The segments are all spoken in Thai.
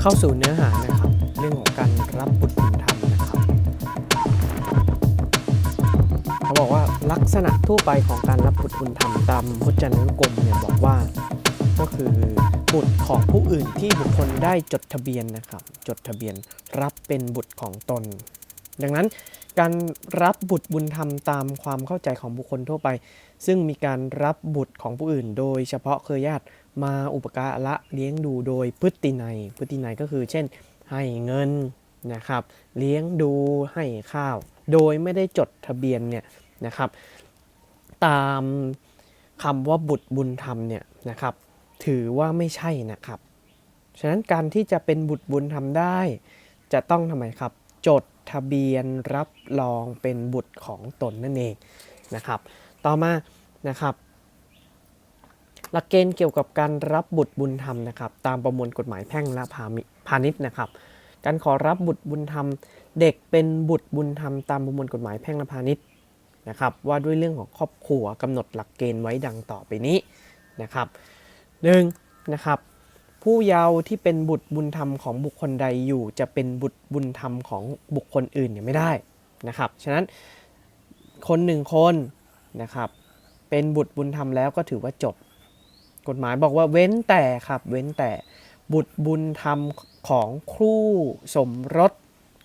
เข้าสู่เนื้อหานะครับ เรื่องของการรับบุตรบุญธรรมนะครับ เขาบอกว่าลักษณะทั่วไปของการรับบุตรบุญธรรมตามพจนานุกรมเนี่ยบอกว่า ก็คือบุตรของผู้อื่นที่บุคคลได้จดทะเบียนนะครับ จดทะเบียนรับเป็นบุตรของตน ดังนั้น การรับบุตรบุญธรรมตามความเข้าใจของบุคคลทั่วไป ซึ่งมีการรับบุตรของผู้อื่น โดยเฉพาะเครือญาติมาอุปการะเลี้ยงดูโดยพฤตินัยพฤตินัยก็คือ เช่น ให้เงินนะครับ เลี้ยงดูให้ข้าว โดยไม่ได้จดทะเบียนเนี่ยนะครับ ตามคำว่าบุตรบุญธรรมเนี่ยนะครับ ถือว่าไม่ใช่นะครับ ฉะนั้นการที่จะเป็นบุตรบุญธรรมได้ จะต้องทำไมครับ จด ทะเบียนรับรองเป็นบุตรของตนนั่นเองนะครับ ต่อมานะครับ หลักเกณฑ์เกี่ยวกับการรับบุตรบุญธรรมนะครับ ตามประมวลกฎหมายแพ่งและพาณิชย์นะครับ การขอรับบุตรบุญธรรม เด็กเป็นบุตรบุญธรรมตามประมวลกฎหมายแพ่งและพาณิชย์นะครับ ว่าด้วยเรื่องของครอบครัวกำหนดหลักเกณฑ์ไว้ดังต่อไปนี้นะครับหนึ่งนะครับ ผู้เยาว์ที่เป็นบุตรบุญธรรมของบุคคลใดอยู่ จะเป็นบุตรบุญธรรมของบุคคลอื่นเนี่ยไม่ได้นะครับ ฉะนั้นคนหนึ่งคนนะครับเป็นบุตรบุญธรรมแล้วก็ถือว่าจบ กฎหมายบอกว่าเว้นแต่ครับเว้นแต่บุตรบุญธรรมของคู่สมรส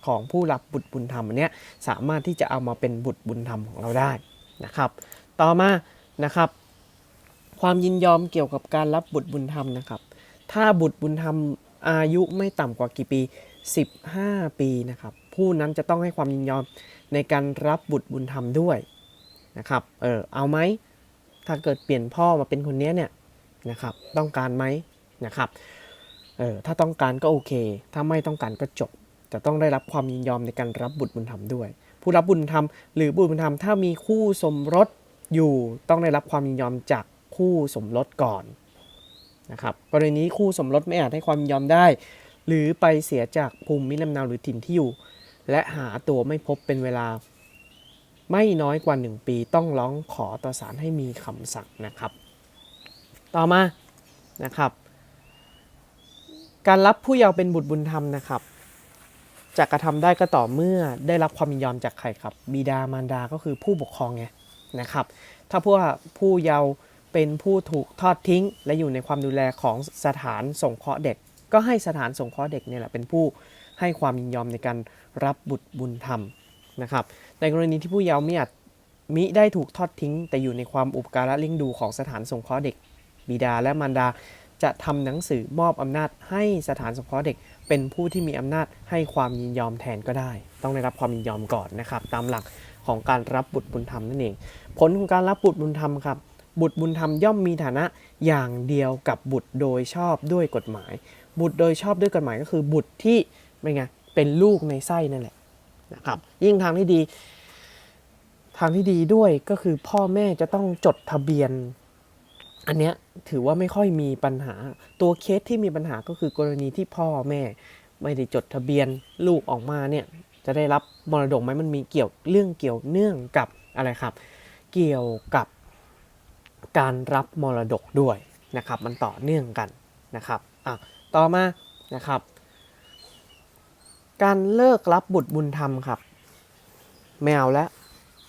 ของผู้รับบุตรบุญธรรมอันเนี้ยสามารถที่จะเอามาเป็นบุตรบุญธรรมของเราได้นะครับ ต่อมานะครับ ความยินยอมเกี่ยวกับการรับบุตรบุญธรรมนะครับ ถ้าบุตรบุญธรรมอายุไม่ต่ำกว่ากี่ปี 15 ปีนะครับ ผู้นั้นจะต้องให้ความยินยอมในการรับบุตรบุญธรรมด้วยนะครับ เออเอาไหมถ้าเกิดเปลี่ยนพ่อมาเป็นคนนี้เนี่ยนะครับ ต้องการไหมนะครับ เออถ้าต้องการก็โอเค ถ้าไม่ต้องการก็จบจะต้องได้รับความยินยอมในการรับบุตรบุญธรรมด้วย ผู้รับบุญธรรมหรือบุตรบุญธรรมถ้ามีคู่สมรสอยู่ต้องได้รับความยินยอมจากคู่สมรสก่อน นะครับกรณีนี้คู่สมรสไม่อาจให้ความยินยอมได้ หรือไปเสียจากภูมิลำเนาหรือถิ่นที่อยู่ และหาตัวไม่พบเป็นเวลา ไม่น้อยกว่า 1 ปีต้องร้องขอต่อศาลให้มีคำสั่งนะครับ ต่อมานะครับ การรับผู้เยาว์เป็นบุตรบุญธรรมนะครับจะกระทำได้ก็ต่อเมื่อได้รับความยินยอมจากใครครับ บิดามารดาก็คือผู้ปกครองไงนะครับ ถ้าพวกผู้เยาว์ เป็นผู้ถูกทอดทิ้ง และอยู่ในความดูแลของสถานสงเคราะห์เด็ก ก็ให้สถานสงเคราะห์เด็กเนี่ยแหละเป็นผู้ให้ความยินยอมในการรับบุตรบุญธรรมนะครับในกรณีที่ผู้เยาว์ไม่อาจมิได้ถูกทอดทิ้ง แต่อยู่ในความอุปการะเลี้ยงดูของสถานสงเคราะห์เด็ก บิดาและมารดาจะทำหนังสือมอบอำนาจให้สถานสงเคราะห์เด็ก เป็นผู้ที่มีอำนาจให้ความยินยอมแทนก็ได้ ต้องได้รับความยินยอมก่อนนะครับ ตามหลักของการรับบุตรบุญธรรมนั่นเอง ผลของการรับบุตรบุญธรรมครับ บุตรบุญธรรมย่อมมีฐานะอย่างเดียวกับบุตรโดยชอบด้วยกฎหมาย บุตรโดยชอบด้วยกฎหมายก็คือบุตรที่เป็นไงเป็นลูกในไส้นั่นแหละนะครับ ยิ่งทางที่ดี ทางที่ดีด้วยก็คือพ่อแม่จะต้องจดทะเบียน อันเนี้ยถือว่าไม่ค่อยมีปัญหา ตัวเคสที่มีปัญหาก็คือกรณีที่พ่อแม่ ไม่ได้จดทะเบียนลูกออกมาเนี่ยจะได้รับมรดกไหมมันมีเกี่ยวเรื่องเกี่ยวเนื่องกับอะไรครับ เกี่ยวกับ การรับมรดกด้วยนะครับ มันต่อเนื่องกันนะครับอะต่อมานะครับ การเลิกรับบุตรบุญธรรมครับ แมวและ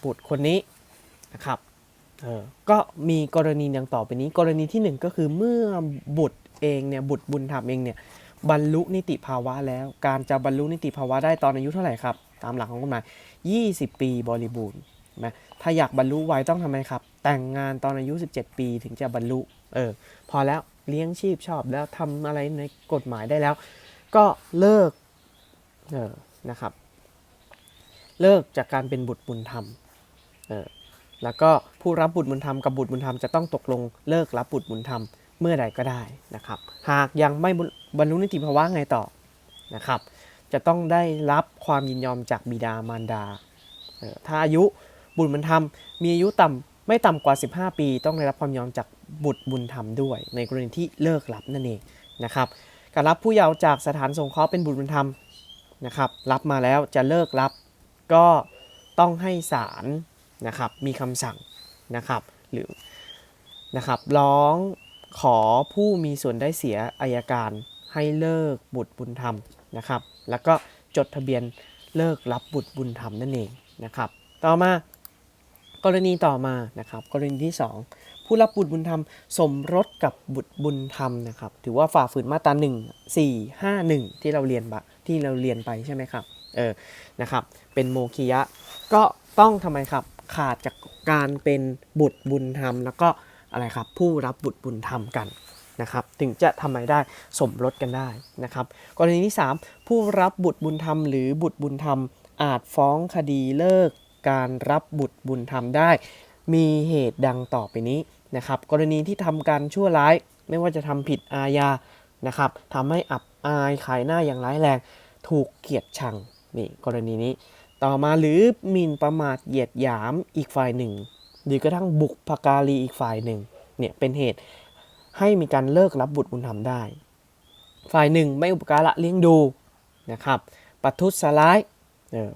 บุตรคนนี้นะครับเออก็มีกรณีดังต่อไปนี้ กรณีที่หนึ่งก็คือเมื่อบุตรเองเนี่ยบุตรบุญธรรมเองเนี่ยบรรลุนิติภาวะแล้ว การจะบรรลุนิติภาวะได้ตอนอายุเท่าไหร่ครับ ตามหลักของกฎหมาย 20 ปีบริบูรณ์ นะถ้าอยากบรรลุไวต้องทำไมครับ แต่งงานตอนอายุ 17 ปีถึงจะบรรลุเออพอแล้วเลี้ยงชีพชอบแล้วทำอะไรในกฎหมายได้แล้ว ก็เลิกเออนะครับ เลิกจากการเป็นบุตรบุญธรรมเออแล้วก็ผู้รับบุตรบุญธรรมกับบุตรบุญธรรมจะต้องตกลงเลิกรับบุตรบุญธรรมเมื่อใดก็ได้นะครับ หากยังไม่บรรลุนิติภาวะไงต่อนะครับ จะต้องได้รับความยินยอมจากบิดามารดาเออถ้าอายุ บุตรบุญธรรมมีอายุต่ำไม่ต่ำกว่า 15 ปี ต้องได้รับความยินยอมจากบุตรบุญธรรมด้วย ในกรณีที่เลิกรับนั่นเองนะครับการรับผู้เยาว์จากสถานสงเคราะห์เป็นบุตรบุญธรรมนะครับรับมาแล้วจะเลิกรับก็ต้องให้ศาลนะครับมีคำสั่งนะครับหรือนะครับร้องขอผู้มีส่วนได้เสียอายการให้เลิกบุตรบุญธรรมนะครับแล้วก็จดทะเบียนเลิกรับบุตรบุญธรรมนั่นเองนะครับต่อมา กรณีต่อมานะครับ กรณีที่ 2 ผู้รับบุตรบุญธรรม สมรสกับบุตรบุญธรรมนะครับ ถือว่าฝ่าฝืนมาตรา1 4 5 1 ที่เราเรียนบะที่เราเรียนไปใช่ไหมครับเออนะครับ เป็นโมคียะ ก็ต้องทำไมครับ ขาดจากการเป็นบุตรบุญธรรม แล้วก็อะไรครับ ผู้รับบุตรบุญธรรมกันนะครับ ถึงจะทำไมได้สมรสกันได้นะครับ กรณีที่ 3 ผู้รับบุตรบุญธรรม หรือบุตรบุญธรรมอาจฟ้องคดีเลิก การรับบุตรบุญธรรมได้ มีเหตุดังต่อไปนี้นะครับ กรณีที่ทำการชั่วร้าย ไม่ว่าจะทำผิดอาญานะครับทำให้อับอายขายหน้าอย่างร้ายแรง ถูกเกียดชังนี่กรณีนี้ ต่อมาหรือหมิ่นประมาทเหยียดหยามอีกฝ่ายหนึ่ง หรือกระทั่งบุกพการีอีกฝ่ายหนึ่งเนี่ยเป็นเหตุให้มีการเลิกรับบุตรบุญธรรมได้ ฝ่ายหนึ่งไม่อุปการะเลี้ยงดูนะครับปัทุษร้าย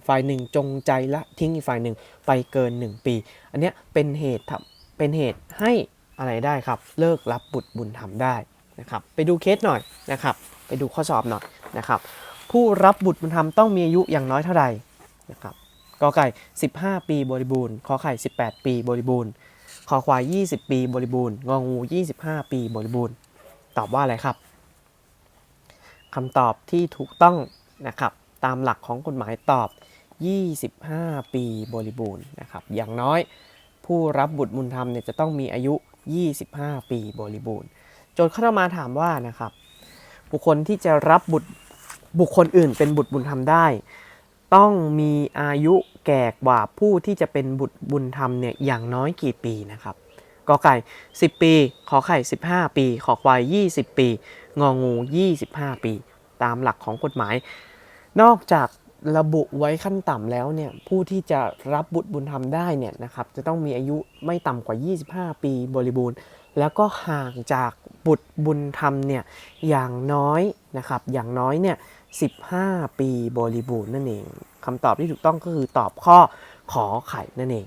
ฝ่ายหนึ่งจงใจละทิ้งอีกฝ่ายหนึ่งไปเกิน 1 ปี อันเนี้ยเป็นเหตุทำเป็นเหตุให้อะไรได้ครับเลิกรับบุตรบุญธรรมได้นะครับไปดูเคสหน่อยนะครับไปดูข้อสอบหน่อยนะครับผู้รับบุตรบุญธรรมต้องมีอายุอย่างน้อยเท่าไหร่นะครับกอไก่ 15 ปีบริบูรณ์ขอไข่ 18 ปีบริบูรณ์ขอควาย 20 ปีบริบูรณ์งองู 25 ปีบริบูรณ์ ตอบว่าอะไรครับคำตอบที่ถูกต้องนะครับ ตามหลักของกฎหมายตอบ 25 ปีบริบูรณ์นะครับ อย่างน้อยผู้รับบุตรบุญธรรมเนี่ยจะต้องมีอายุ 25 ปีบริบูรณ์ โจทย์เข้ามาถามว่านะครับ บุคคลที่จะรับบุตรบุคคลอื่นเป็นบุตรบุญธรรมได้ ต้องมีอายุแก่กว่าผู้ที่จะเป็นบุตรบุญธรรมเนี่ยอย่างน้อยกี่ปีนะครับกอไก่ 10 ปี ขอไข่ 15 ปี ขอควาย 20 ปี งองู 25 ปี ตามหลักของกฎหมาย นอกจากระบุไว้ขั้นต่ำแล้วเนี่ยผู้ที่จะรับบุตรบุญธรรมได้เนี่ยนะครับจะต้องมีอายุไม่ต่ำกว่า 25 ปีบริบูรณ์ แล้วก็ห่างจากบุตรบุญธรรมเนี่ยอย่างน้อยนะครับอย่างน้อยเนี่ย15 ปีบริบูรณ์นั่นเองคำตอบที่ถูกต้องก็คือตอบข้อขอไข่นั่นเอง